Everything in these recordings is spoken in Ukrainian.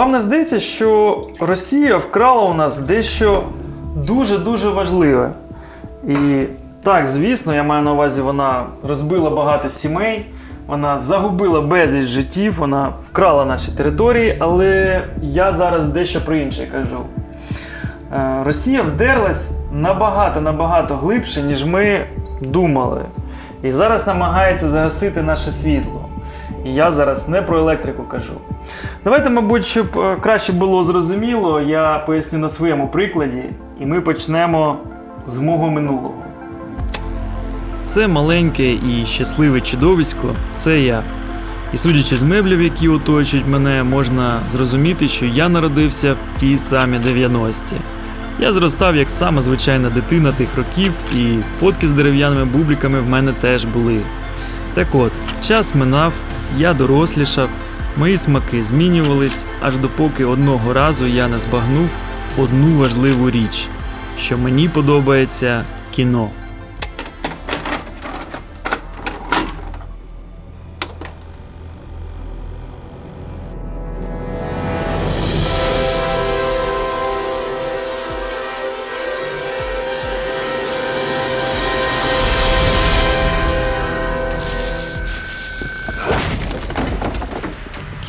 Вам не здається, що Росія вкрала у нас дещо дуже-дуже важливе. І так, звісно, я маю на увазі, вона розбила багато сімей, вона загубила безліч життів, вона вкрала наші території, але я зараз дещо про інше кажу. Е, Росія вдерлась набагато набагато глибше, ніж ми думали. І зараз намагається загасити наше світло. І я зараз не про електрику кажу. Давайте, мабуть, щоб е, краще було зрозуміло, я поясню на своєму прикладі, і ми почнемо з мого минулого. Це маленьке і щасливе чудовисько це я. І судячи з меблів, які оточують мене, можна зрозуміти, що я народився в ті самі 90-ті. Я зростав як сама звичайна дитина тих років, і фотки з дерев'яними бубликами в мене теж були. Так от, час минав, я дорослішав, мої смаки змінювались, аж допоки одного разу я не збагнув одну важливу річ, що мені подобається кіно.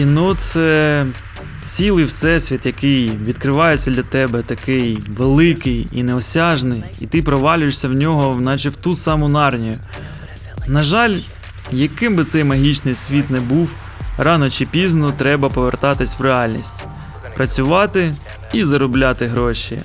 Кіно це цілий всесвіт, який відкривається для тебе, такий великий і неосяжний, і ти провалюєшся в нього, наче в ту саму нарнію. На жаль, яким би цей магічний світ не був, рано чи пізно треба повертатись в реальність, працювати і заробляти гроші.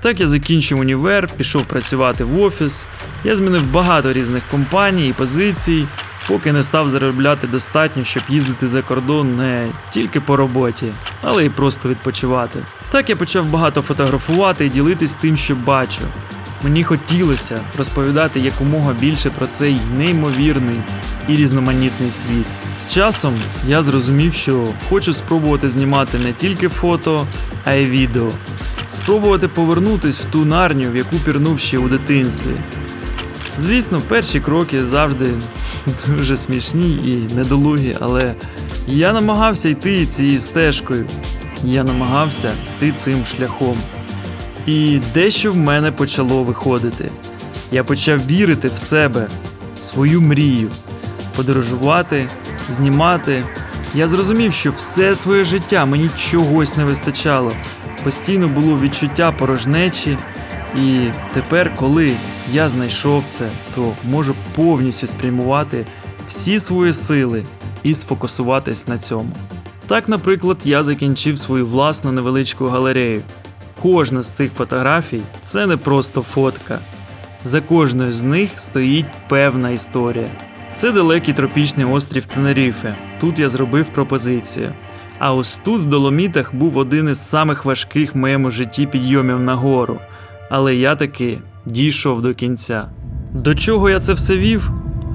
Так я закінчив універ, пішов працювати в офіс. Я змінив багато різних компаній і позицій, поки не став заробляти достатньо, щоб їздити за кордон не тільки по роботі, але й просто відпочивати. Так я почав багато фотографувати і ділитись тим, що бачу. Мені хотілося розповідати якомога більше про цей неймовірний і різноманітний світ. З часом я зрозумів, що хочу спробувати знімати не тільки фото, а й відео. Спробувати повернутись в ту нарню, в яку пірнув ще у дитинстві. Звісно, перші кроки завжди дуже смішні і недолугі, але я намагався йти цією стежкою. Я намагався йти цим шляхом. І дещо в мене почало виходити. Я почав вірити в себе, в свою мрію, подорожувати, знімати. Я зрозумів, що все своє життя мені чогось не вистачало. Постійно було відчуття порожнечі, і тепер, коли я знайшов це, то можу повністю спрямувати всі свої сили і сфокусуватись на цьому. Так, наприклад, я закінчив свою власну невеличку галерею. Кожна з цих фотографій це не просто фотка. За кожною з них стоїть певна історія. Це далекий тропічний острів Тенеріфе. Тут я зробив пропозицію. А ось тут, в Доломітах, був один із самих важких в моєму житті підйомів на гору. Але я таки дійшов до кінця. До чого я це все вів?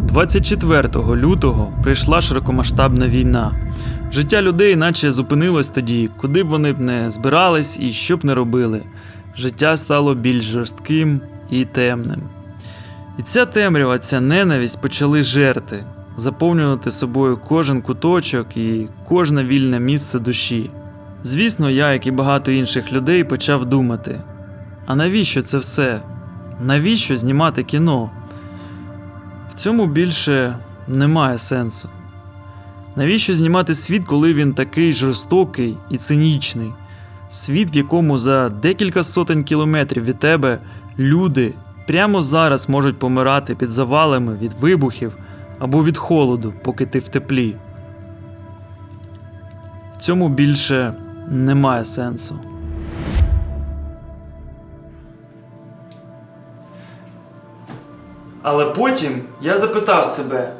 24 лютого прийшла широкомасштабна війна. Життя людей наче зупинилось тоді, куди б вони б не збирались і що б не робили. Життя стало більш жорстким і темним. І ця темрява, ця ненависть почали жерти, заповнювати собою кожен куточок і кожне вільне місце душі. Звісно, я, як і багато інших людей, почав думати: а навіщо це все? Навіщо знімати кіно? В цьому більше немає сенсу. Навіщо знімати світ, коли він такий жорстокий і цинічний? Світ, в якому за декілька сотень кілометрів від тебе люди прямо зараз можуть помирати під завалами від вибухів або від холоду, поки ти в теплі. В цьому більше немає сенсу. Але потім я запитав себе,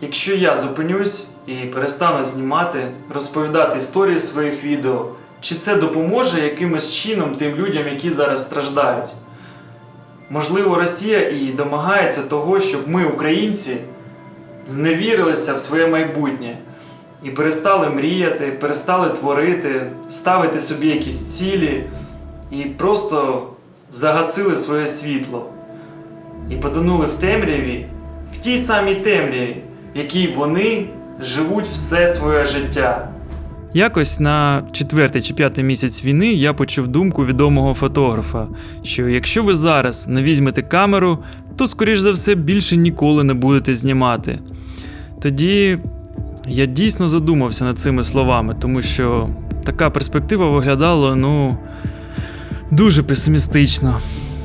якщо я зупинюсь і перестану знімати, розповідати історії своїх відео, чи це допоможе якимось чином тим людям, які зараз страждають? Можливо, Росія і домагається того, щоб ми, українці, зневірилися в своє майбутнє і перестали мріяти, перестали творити, ставити собі якісь цілі і просто загасили своє світло і потонули в темряві, в тій самій темряві, в якій вони живуть все своє життя. Якось на четвертий чи п'ятий місяць війни я почув думку відомого фотографа, що якщо ви зараз не візьмете камеру, то скоріш за все більше ніколи не будете знімати. Тоді я дійсно задумався над цими словами, тому що така перспектива виглядала, ну, дуже песимістично.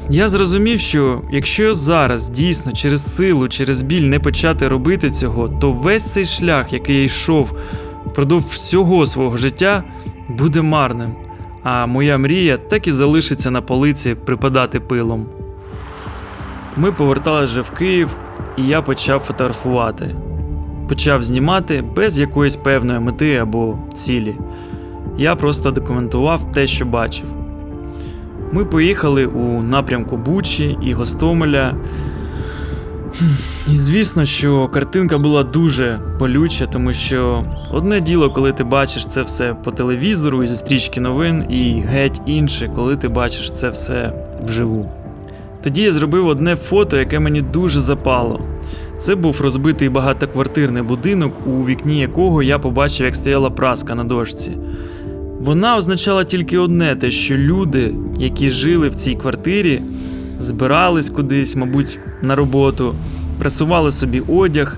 Я зрозумів, що якщо зараз дійсно через силу, через біль не почати робити цього, то весь цей шлях, який я йшов впродовж всього свого життя, буде марним. А моя мрія так і залишиться на полиці припадати пилом. Ми поверталися вже в Київ, і я почав фотографувати. Почав знімати без якоїсь певної мети або цілі. Я просто документував те, що бачив. Ми поїхали у напрямку Бучі і Гостомеля. І звісно, що картинка була дуже болюча, тому що одне діло, коли ти бачиш це все по телевізору і зі стрічки новин, і геть інше, коли ти бачиш це все вживу. Тоді я зробив одне фото, яке мені дуже запало. Це був розбитий багатоквартирний будинок, у вікні якого я побачив, як стояла праска на дошці. Вона означала тільки одне: те, що люди, які жили в цій квартирі, збирались кудись, мабуть, на роботу, пресували собі одяг,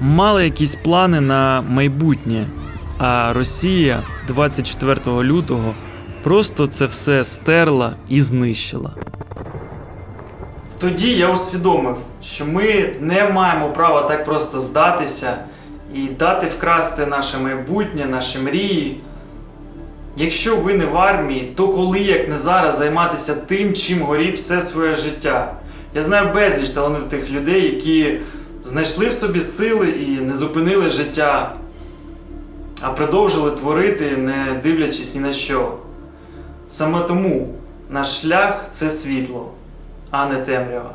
мали якісь плани на майбутнє. А Росія 24 лютого просто це все стерла і знищила. Тоді я усвідомив, що ми не маємо права так просто здатися і дати вкрасти наше майбутнє, наші мрії. Якщо ви не в армії, то коли як не зараз займатися тим, чим горів все своє життя? Я знаю безліч талановитих людей, які знайшли в собі сили і не зупинили життя, а продовжили творити, не дивлячись ні на що. Саме тому наш шлях це світло, а не темрява.